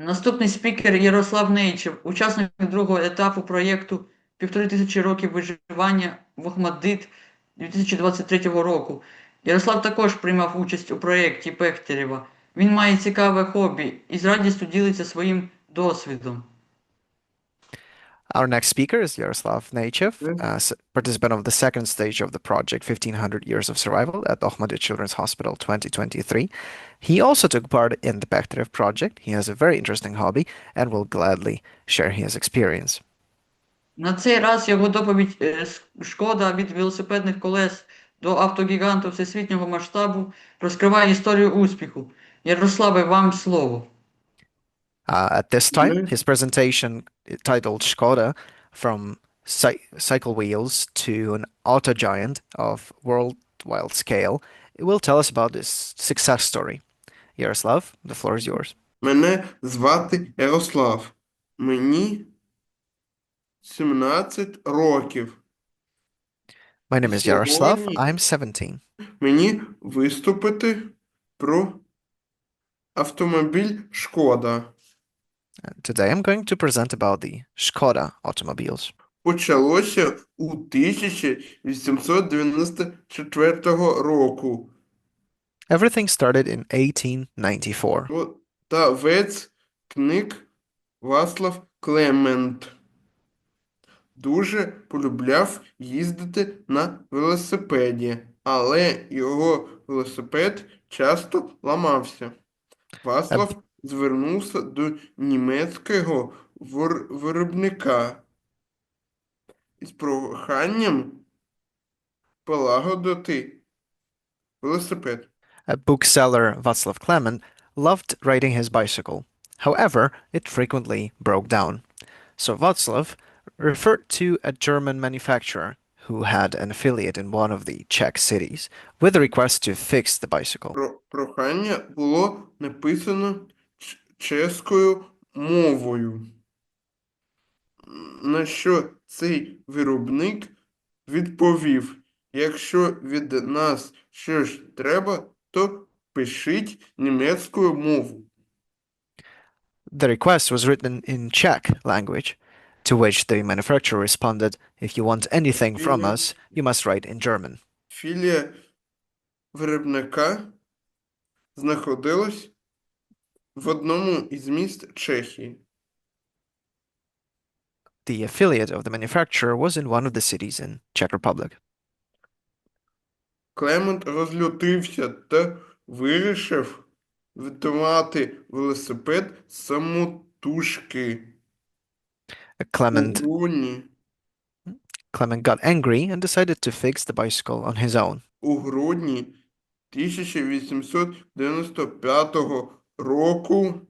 Наступний спікер Ярослав Нейчев, учасник другого етапу проєкту Півтори тисячі років виживання в Охмадит 2023 року. Ярослав також приймав участь у проєкті Пехтерєва. Він має цікаве хобі і з радістю ділиться своїм досвідом. Our next speaker is Yaroslav Nechev, Mhm. uh, s- participant of the second stage of the project, 1500 Years of Survival at Ohmad Children's Hospital 2023. He also took part in the Bechterev project. He has a very interesting hobby and will gladly share his experience. На цей раз його доповідь е, с- шкода від велосипедних колес до автогіганту всесвітнього масштабу розкриває історію успіху. Ярославе, вам слово. Uh, at this time, Mhm. his presentation uh, titled Skoda from cy- cycle wheels to an auto giant of worldwide scale will tell us about this success story. Yaroslav, the floor is yours. Мене звати Ярослав. Мені 17 років. My name is Yaroslav. Сьогодні- I'm 17. Мені виступити про автомобіль Шкода. And Today I'm going to present about the Skoda automobiles. Почалося у 1894 року. Everything started in 1894. Продавець книг Васлав Клемент дуже полюбляв їздити на велосипеді, але його велосипед часто ламався. Васлав звернувся до німецького вир- виробника із проханням полагодити велосипед. A bookseller, Václav Klement, loved riding his bicycle. However, it frequently broke down. So Václav referred to a German manufacturer who had an affiliate in one of the Czech cities with a request to fix the bicycle. Про прохання було написано ч- чеською мовою. На що цей виробник відповів: якщо від нас щось треба, то пишіть німецькою мовою. The request was written in Czech language, to which the manufacturer responded, If you want anything from Mhm. us, you must write in German. Філія виробника знаходилась в одному із міст Чехії. The affiliate of the manufacturer was in one of the cities in Czech Republic. Клемент розлютився та вирішив врятувати велосипед самотужки у Clement грудні, Clement got angry and decided to fix the bicycle on his own. у грудні 1895 року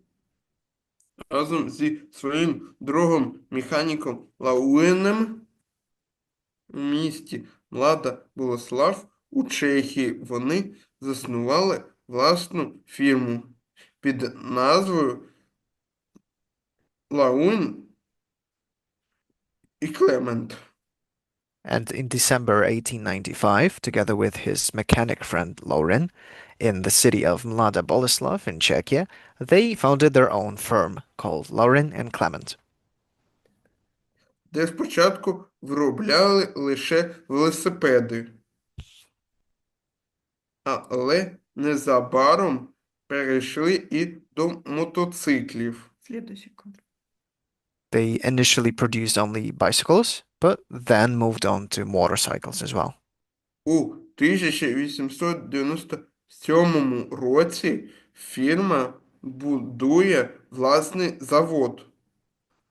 разом зі своїм другом механіком Лауеном у місті Млада Болеслав у Чехії вони заснували власну фірму під назвою Лауен і Клемент. And in December 1895, together with his mechanic friend Lauren, in the city of Mlada Boleslav in Czechia, they founded their own firm called Lauren and Clement. де спочатку виробляли лише велосипеди, але незабаром перейшли і до мотоциклів. Следующий кадр. They initially produced only bicycles, but then moved on to motorcycles as well. У 1897 році фірма будує власний завод.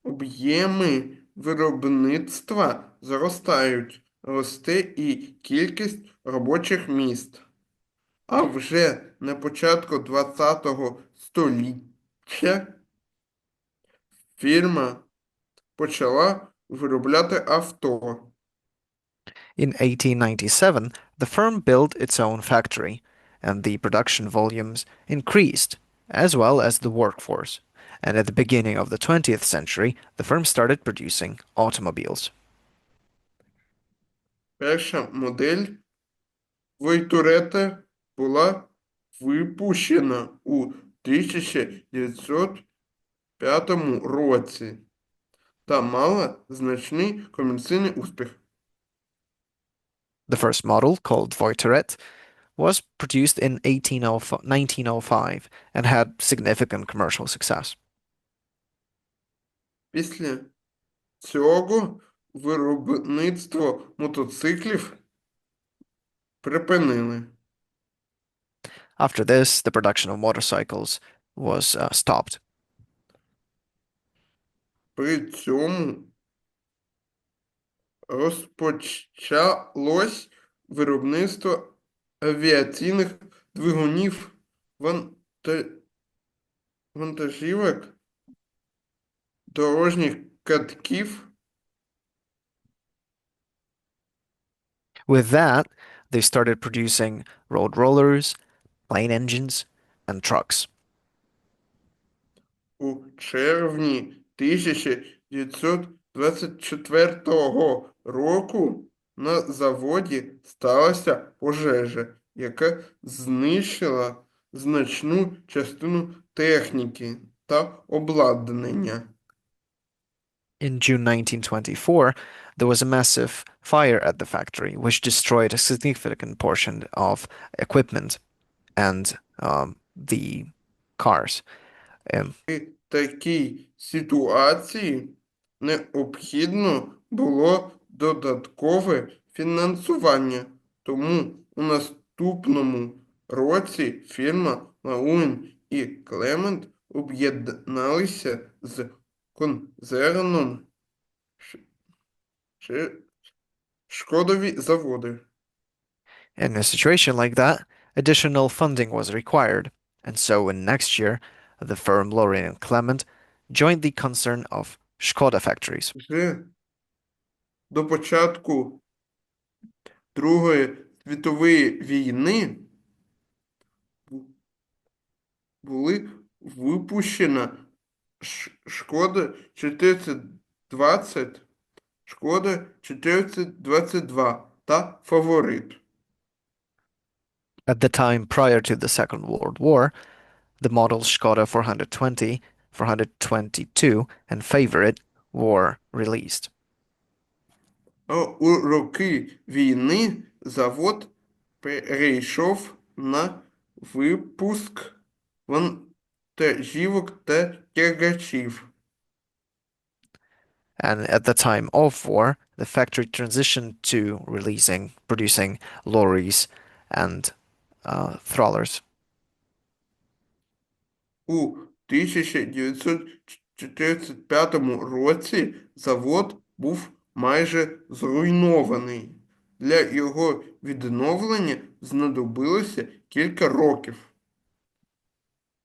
Об'єми виробництва зростають, росте і кількість робочих місць. А вже на початку 20 століття фірма почала виробляти авто. In 1897, the firm built its own factory, and the production volumes increased, as well as the workforce. And at the beginning of the 20th century, the firm started producing automobiles. Перша модель Вейтурета була випущена у 1900 1935 році та мала значний комерційний успіх. The first model, called Voiteret, was produced in 1805 1905 and had significant commercial success. Після цього виробництво мотоциклів припинили. After this, the production of motorcycles was uh, stopped. При цьому розпочалось виробництво авіаційних двигунів вантажівок, дорожніх катків With that, they started producing road rollers, plane engines, and trucks. У червні 1924 року на заводі сталася пожежа, яка знищила значну частину техніки та обладнання. In June 1924, there was a massive fire at the factory, which destroyed a significant portion of equipment and um, the cars. Um, такій ситуації необхідно було додаткове фінансування, тому у наступному році фірма Лауен і Клемент об'єдналися з концерном Шкодові заводи. In a situation like that, additional funding was required, and so in next year, the firm Lorraine and Clement joined the concern of Skoda factories. Вже до початку Другої світової війни бу- були випущена Ш- Шкода 420, Шкода 422 та Фаворит. At the time prior to the Second World War, the models Skoda 420, 422, and Favorite were released. А у роки війни завод перейшов на випуск вантажівок та тягачів. And at the time of war, the factory transitioned to releasing, producing lorries and uh, trawlers. У 1945 році завод був майже зруйнований. Для його відновлення знадобилося кілька років.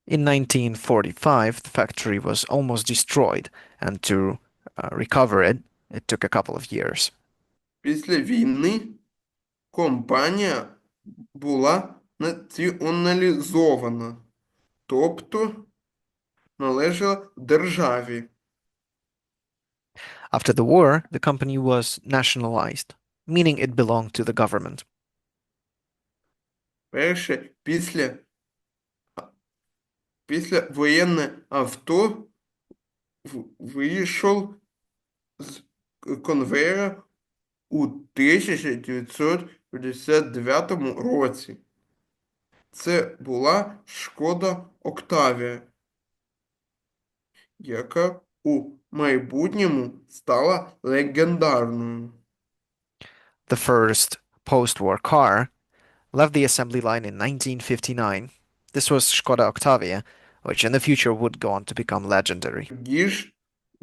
In 1945, the factory was almost destroyed, and to uh, recover it, it took a couple of years. Після війни компанія була націоналізована, тобто належала державі. After the war, the company was nationalized, meaning it belonged to the government. Перше після, після воєнне авто вийшов з конвейера у 1959 році. Це була Шкода Октавія, яка у майбутньому стала легендарною. The first post-war car left the assembly line in 1959. This was Skoda Octavia, which in the future would go on to become legendary. Тоді ж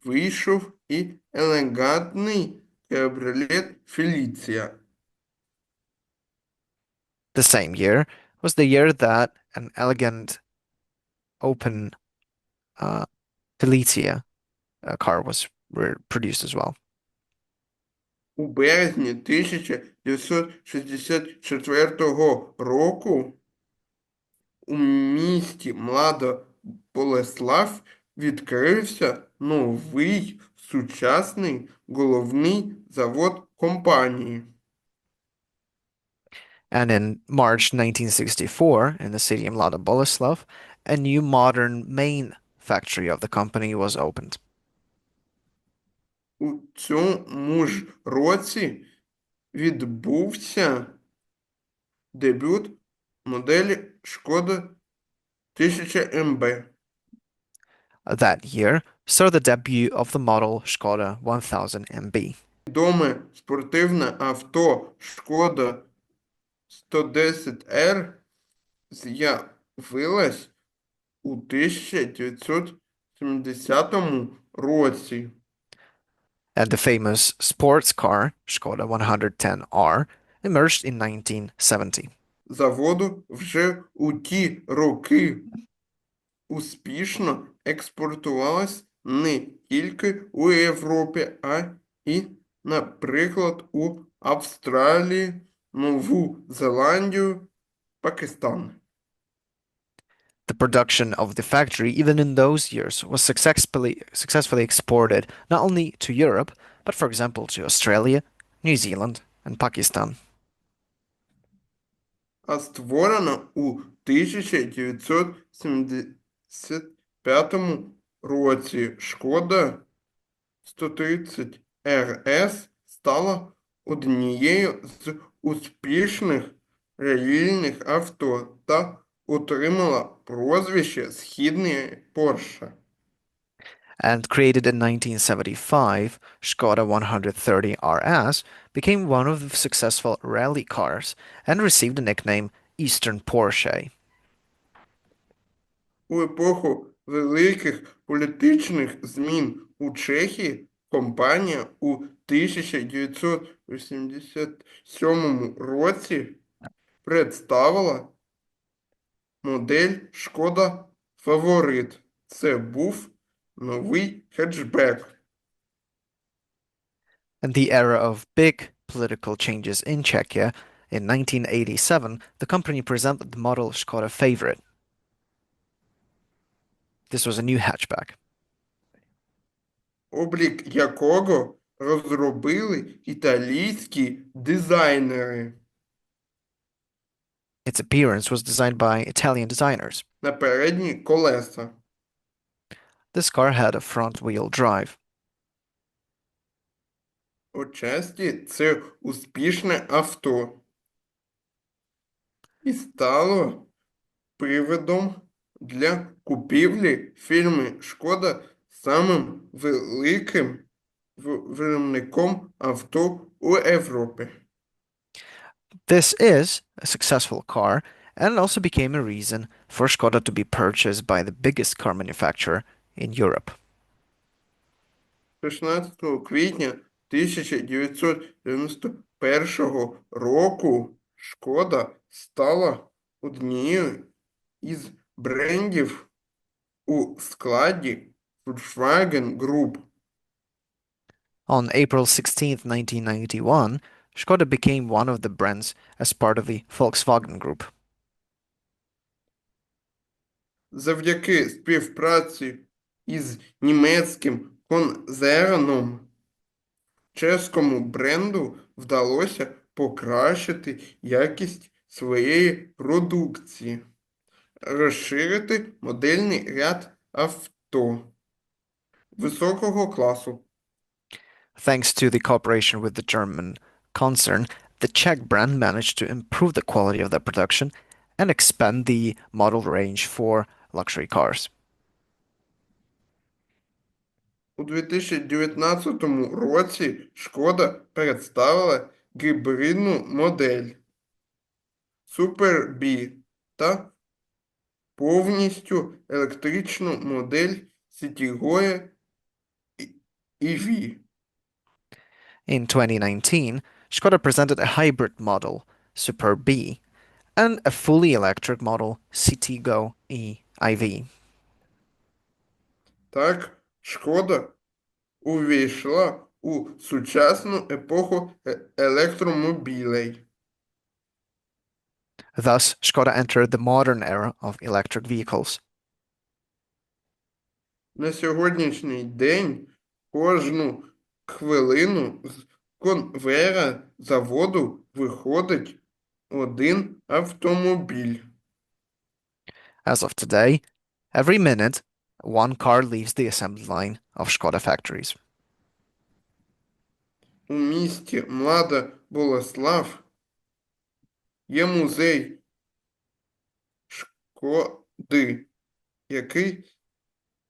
вийшов і елегантний кабріолет Феліція. The same year was the year that an elegant open uh, Felicia uh, car was re- produced as well. У березні 1964 року у місті Млада Болеслав відкрився новий сучасний головний завод компанії. And in March 1964, in the city of Mlada Boleslav, a new modern main factory of the company was opened. У цьому ж році відбувся дебют моделі Шкода 1000 МБ. That year saw the debut of the model Skoda 1000 MB. Відоме спортивне авто Шкода 110R з'явилось у 1970 році. And the famous sports car Skoda 110R emerged in 1970. Заводу вже у ті роки успішно експортувалась не тільки у Європі, а і, наприклад, у Австралії, Нову Зеландію, Пакистан. The production of the factory, even in those years, was successfully successfully exported not only to Europe, but for example to Australia, New Zealand, and Pakistan. а створена у 1975 році Шкода 130 РС стала однією з успішних релійних авто та отримала прозвище Східний Порше. And created in 1975, Skoda 130 RS became one of the successful rally cars and received the nickname Eastern Porsche. У епоху великих політичних змін у Чехії компанія у 1987 році представила модель Шкода Фаворит. Це був новий хетчбек. In the era of big political changes in Czechia, in 1987, the company presented the model Skoda Favorite. This was a new hatchback. облік якого розробили італійські дизайнери. Its appearance was designed by Italian designers. на передні колеса. This car had a front-wheel drive. Отчасті це успішне авто. І стало приводом для купівлі фірми Шкода самим великим в- виробником авто у Європі. This is a successful car and also became a reason for Skoda to be purchased by the biggest car manufacturer in Europe. 16 квітня 1991 року Шкода стала однією із брендів у складі Volkswagen Group. On April 16, 1991, Skoda became one of the brands as part of the Volkswagen Group. Завдяки співпраці із німецьким концерном чеському бренду вдалося покращити якість своєї продукції, розширити модельний ряд авто високого класу. Thanks to the cooperation with the German concern, the Czech brand managed to improve the quality of their production and expand the model range for luxury cars. У 2019 році Шкода представила гібридну модель Super B та повністю електричну модель Citigoe EV. In 2019, Skoda presented a hybrid model, Super B, and a fully electric model, Citigo E EIV. Так, Шкода увійшла у сучасну епоху е- електромобілей. Thus, Skoda entered the modern era of electric vehicles. На сьогоднішній день кожну хвилину з конвейера заводу виходить один автомобіль. As of today, every minute, one car leaves the assembly line of Skoda factories. У місті Млада Болеслав є музей Шкоди, який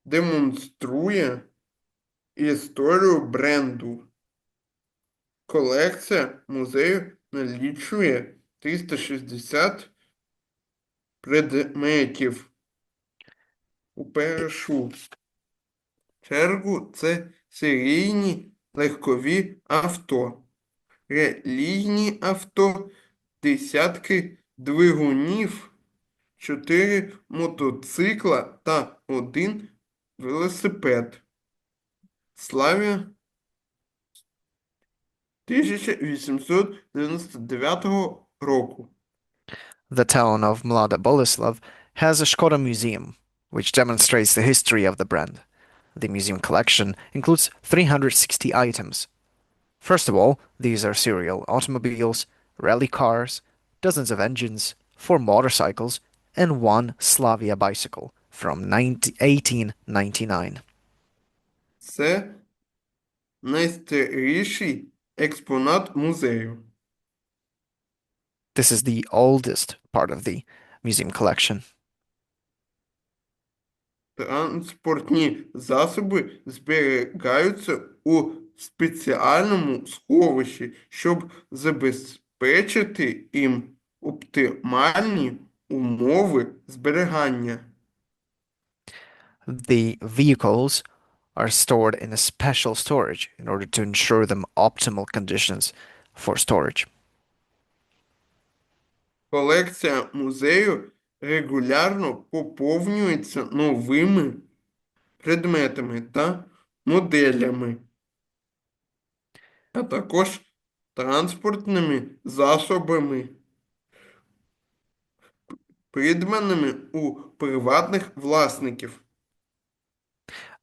демонструє історію бренду. Колекція музею налічує 360 предметів. У першу чергу це серійні легкові авто, релійні авто, десятки двигунів, чотири мотоцикла та один велосипед. Славі 1899 року. The town of Mlada Boleslav has a Skoda museum, which demonstrates the history of the brand. The museum collection includes 360 items. First of all, these are serial automobiles, rally cars, dozens of engines, four motorcycles, and one Slavia bicycle from 90 1899. Це найстаріший експонат музею. This is the oldest part of the museum collection. Транспортні засоби зберігаються у спеціальному сховищі, щоб забезпечити їм оптимальні умови зберігання. The vehicles are stored in a special storage in order to ensure them optimal conditions for storage. Колекція музею регулярно поповнюється новими предметами та моделями, а також транспортними засобами, придбаними у приватних власників.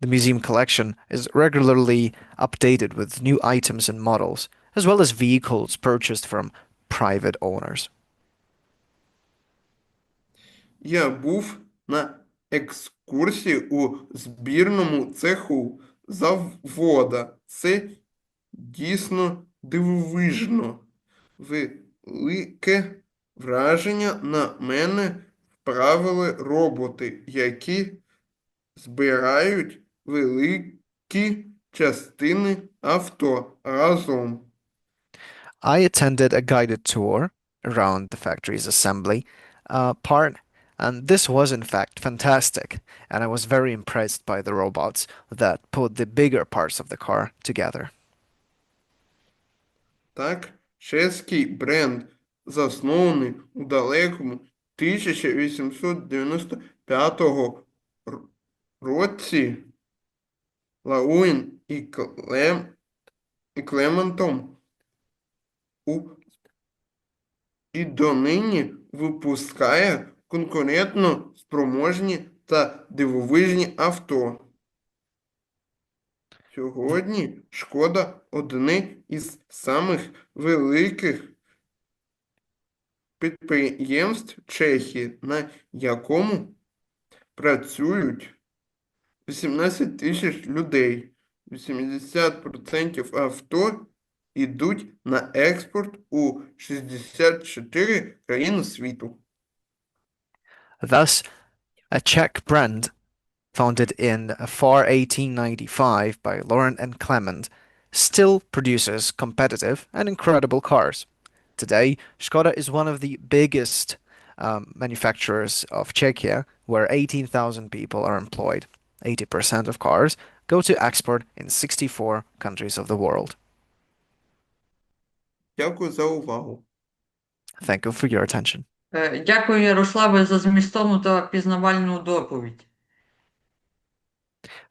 The museum collection is regularly updated with new items and models, as well as vehicles purchased from private owners. Я був на екскурсії у збірному цеху завода. Це дійсно дивовижно. Велике враження на мене вправили роботи, які збирають великі частини авто разом. I attended a guided tour around the factory's assembly uh, part, and this was in fact fantastic, and I was very impressed by the robots that put the bigger parts of the car together. Так, чеський бренд, заснований у далекому 1895 р- році Лауін і, Клем... і Клементом у... і донині випускає конкурентно спроможні та дивовижні авто. Сьогодні Шкода одне із самих великих підприємств Чехії, на якому працюють 18 тисяч людей. 80% авто йдуть на експорт у 64 країни світу. Thus, a Czech brand founded in far 1895 by Laurent and Clement still produces competitive and incredible cars. Today, Skoda is one of the biggest um, manufacturers of Czechia, where 18,000 people are employed. 80% of cars go to export in 64 countries of the world. Дякую за увагу. Thank you for your attention. Е, Дякую, Ярославе, за змістовну та пізнавальну доповідь.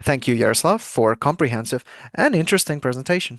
Thank you, Yaroslav, for a comprehensive and interesting presentation.